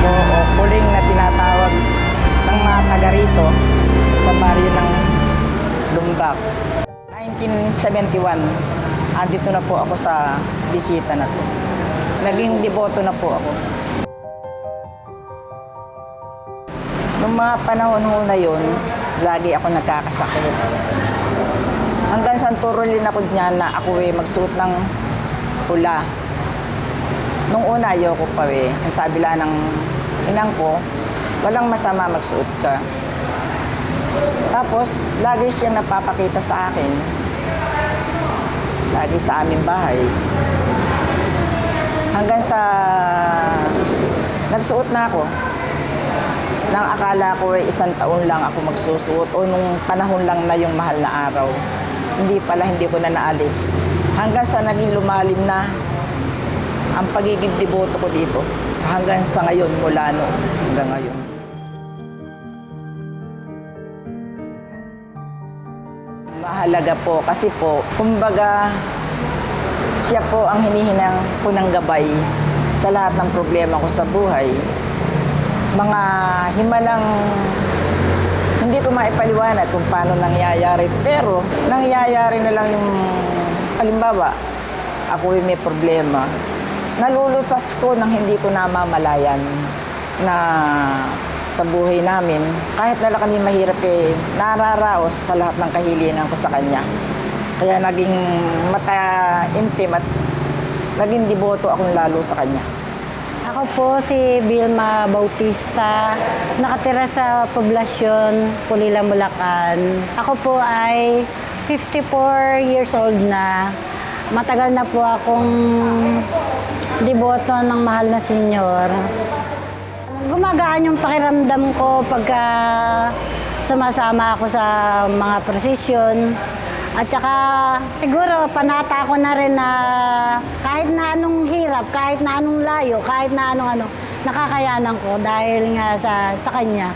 po o kuling na tinatawag ng mga taga rito sa baryo ng Lumbak. 1971, andito na po ako sa bisita na to. Naging deboto na po ako. Noong mga panahon ho na yun, lagi ako nagkakasakit. Hanggang sa turulin ako niya na ako eh magsuot ng pula. Nung una, ayoko pa eh. Ang sabi lang ng inang ko, walang masama magsuot ka. Tapos, lagi siyang napapakita sa akin. Lagi sa aming bahay. Hanggang sa nagsuot na ako. Nang akala ko ay isang taon lang ako magsusuot o nung panahon lang na yung mahal na araw. Hindi pala, hindi ko na naalis. Hanggang sa naging lumalim na ang pagiging deboto ko dito. Hanggang sa ngayon, mula no, hanggang ngayon. Mahalaga po kasi po, kumbaga, siya po ang hinihinang ko ng gabay sa lahat ng problema ko sa buhay. Mga himalang hindi ko maipaliwanag kung paano nangyayari. Pero nangyayari na lang yung, halimbawa, ako ay may problema. Nalulusas ko nang hindi ko namamalayan na sa buhay namin, kahit na kami mahirap eh, nararaos sa lahat ng kahilingan ko sa kanya. Kaya naging mata intim at naging deboto akong lalo sa kanya. Ako po si Vilma Bautista, nakatira sa poblasyon Pulila, Bulacan. Ako po ay 54 years old na. Matagal na po akong deboto ng mahal na senyor. Gumagaan yung pakiramdam ko pagka sumasama ako sa mga prosesyon. At saka siguro panata ko na rin na kahit na anong hirap, kahit na anong layo, kahit na anong ano, nakakayanan ko dahil nga sa, sa kanya.